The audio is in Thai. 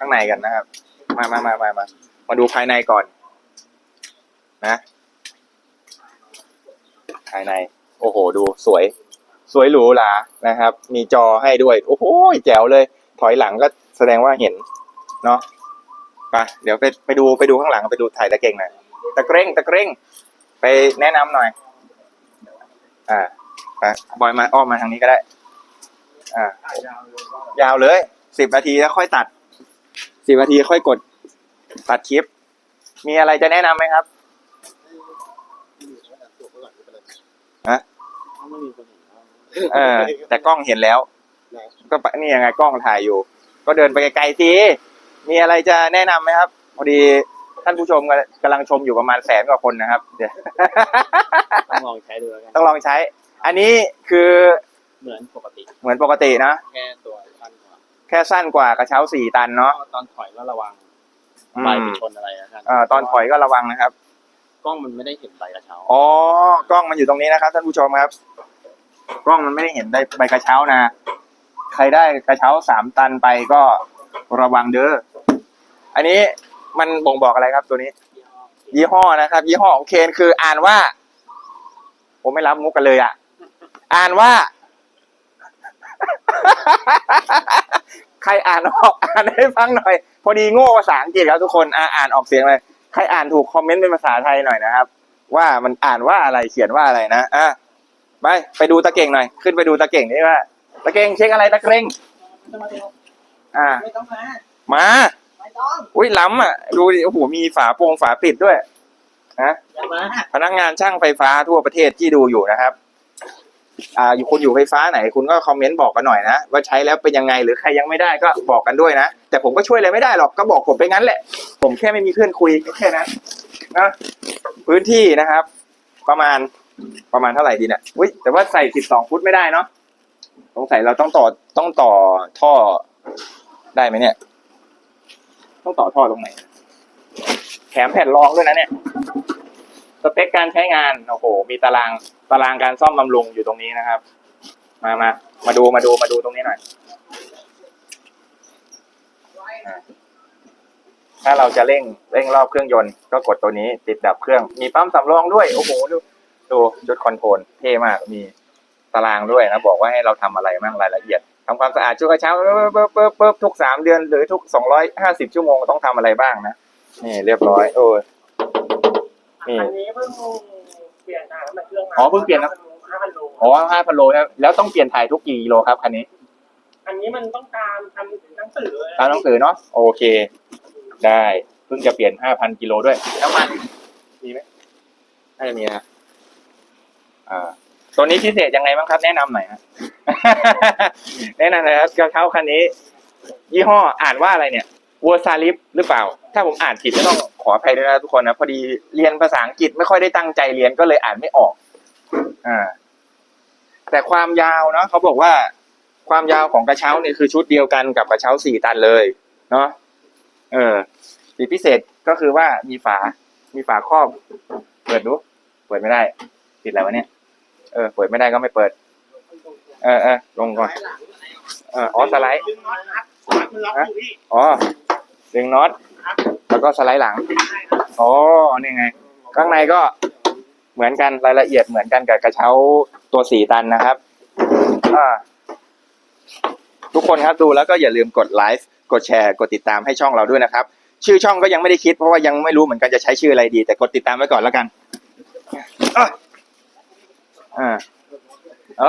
ข้างในกันนะครับ มามามามามามาดูภายในก่อน นะ ภายใน โอ้โห ดูสวย สวยหรูหรานะครับ มีจอให้ด้วย โอ้โหแจ๋วเลย ถอยหลังก็แสดงว่าเห็น เนาะไปเดี๋ยวไปไปดูไปดูข้างหลังไปดูถ่ายตะเก่งหน่อยตะเกร่งตะเกร่งไปแนะนำหน่อย อ่าไปบอยมาอ้อมมาทางนี้ก็ได้ อ่า ยาวเลยสิบนาทีแล้วค่อยตัด สิบนาทีค่อยกดตัดคลิป มีอะไรจะแนะนำไหมครับฮะไม่มีคนเห็นเออแต่กล้องเห็นแล้ว ก็ปะนี่ยังไงกล้องถ่ายอยู่ ก็เดินไปไกลๆทีมีอะไรจะแนะนำไหมครับพอดีท่านผู้ชมกำลังชมอยู่ประมาณแสนกว่าคนนะครับเดี๋ยวต้องลองใช้ดูแล้วกันต้องลองใช้ อันนี้คือเหมือนปกติเหมือนปกตินะ แค่ตัวสั้นกว่า แค่สั้นกว่ากระเช้าสี่ตันเนาะตอนถอยก็ระวังอืใบมไปชนอะไรนะกันเอ่อตอนถอยก็ระวังนะครับ กล้องมันไม่ได้เห็นใบกระเช้าอ๋อกล้องมันอยู่ตรงนี้นะครับท่านผู้ชมครับ กล้องมันไม่ได้เห็นได้ใบกระเช้านะ ใครได้กระเช้าสามตันไปก็ระวังเด้ออันนี้มันบ่งบอกอะไรครับตัวนี้ ยี่ห้อนะครับ ยี่ห้อของเคนคืออ่านว่า ผมไม่รับมุกกันเลยอะ อ่านว่า ใครอ่านออกอ่านให้ฟังหน่อย พอดีโง่ภาษาอังกฤษครับทุกคนอ่าอ่านออกเสียงเลยใครอ่านถูกคอมเมนต์เป็นภาษาไทยหน่อยนะครับ ว่ามันอ่านว่าอะไรเขียนว่าอะไรนะอะไปไปดูตะเก่งหน่อย ขึ้นไปดูตะเก่งนี่ว่าตะเก่งเช็คอะไรตะเก่งอ่าไม่ต้องมามาไม่ต้องอุ้ยล้ำอะดูดิโอ้โหมีฝาโปรงฝาปิดด้วยฮะอย่ามาพนักงานช่างไฟฟ้าทั่วประเทศที่ดูอยู่นะครับ อ่าอยู่คุณอยู่ไฟฟ้าไหนคุณก็คอมเมนต์บอกกันหน่อยนะ ว่าใช้แล้วเป็นยังไงหรือใครยังไม่ได้ก็บอกกันด้วยนะ แต่ผมก็ช่วยอะไรไม่ได้หรอกก็บอกผมไปงั้นแหละ ผมแค่ไม่มีเพื่อนคุยแค่นั้นนะพื้นที่นะครับ ประมาณประมาณเท่าไหร่ดีเนี่ยอุ้ยแต่ว่าใส่สิบสองฟุตไม่ได้เนาะสงสัยเราต้องต่อต้องต่อท่อได้ไหมเนี่ย ต้องต่อท่อตรงไหนแถมแผ่นรองด้วยนะเนี่ย สเปคการใช้งานโอ้โหมีตารางตารางการซ่อมบำรุงอยู่ตรงนี้นะครับ มามามาดูมาดูมาดูตรงนี้หน่อยถ้าเราจะเร่งเร่งรอบเครื่องยนต์ก็กดตัวนี้ ติดดับเครื่องมีปั๊มสำรองด้วยโอ้โหดูดูจุดคอนโทรลเท่มากมีตารางด้วยนะบอกว่าให้เราทำอะไรบ้างรายละเอียดทำความสะอาดช่วงเช้าปึ๊บปึ๊บปึ๊บทุกสามเดือนหรือทุกสองร้อยห้าสิบชั่วโมงต้องทำอะไรบ้างนะนี่เรียบร้อยโอ้ นี่ อันนี้เพิ่งเปลี่ยนน้ำมันเครื่องมาอ๋อเพิ่งเปลี่ยนน้ำห้าพันโลอ๋อห้าพันโลครับแล้วต้องเปลี่ยนถ่ายทุกกี่กิโลครับคันนี้อันนี้มันต้องการทำหนังสือเลยตามหนังสือเนาะโอเค ได้เพิ่งจะเปลี่ยนห้าพันกิโลด้วยน้ำมันมีไหมน่าจะมีนะอ่าตัวนี้พิเศษยังไงบ้างครับ แนะนำหน่อยฮะ แนะนำหน่อยครับกระเช้าคันนี้ ยี่ห้ออ่านว่าอะไรเนี่ย วัวซาลิฟหรือเปล่า ถ้าผมอ่านผิดก็ต้องขออภัยด้วยนะทุกคนนะ พอดีเรียนภาษาอังกฤษไม่ค่อยได้ตั้งใจเรียนก็เลยอ่านไม่ออก อ่า แต่ความยาวเนาะเขาบอกว่าความยาวของกระเช้าเนี่ยคือชุดเดียวกันกับกระเช้าสี่ตันเลย เนาะเออสีพิเศษก็คือว่ามีฝา มีฝาครอบ เปิดดูเปิดไม่ได้ปิดอะไรวะเนี่ยเออเปิดไม่ได้ก็ไม่เปิด เออเออลงก่อนเอออ๋อสไลด์อ๋อ ดึงน็อตแล้วก็สไลด์หลังอ๋อนี่ไง ข้างในก็เหมือนกันรายละเอียดเหมือนกันกับกระเช้าตัวสี่ตันนะครับทุกคนครับดูแล้วก็อย่าลืมกดไลค์กดแชร์ กดติดตามให้ช่องเราด้วยนะครับ ชื่อช่องก็ยังไม่ได้คิดเพราะว่ายังไม่รู้เหมือนกันจะใช้ชื่ออะไรดี แต่กดติดตามไว้ก่อนแล้วกันอ่า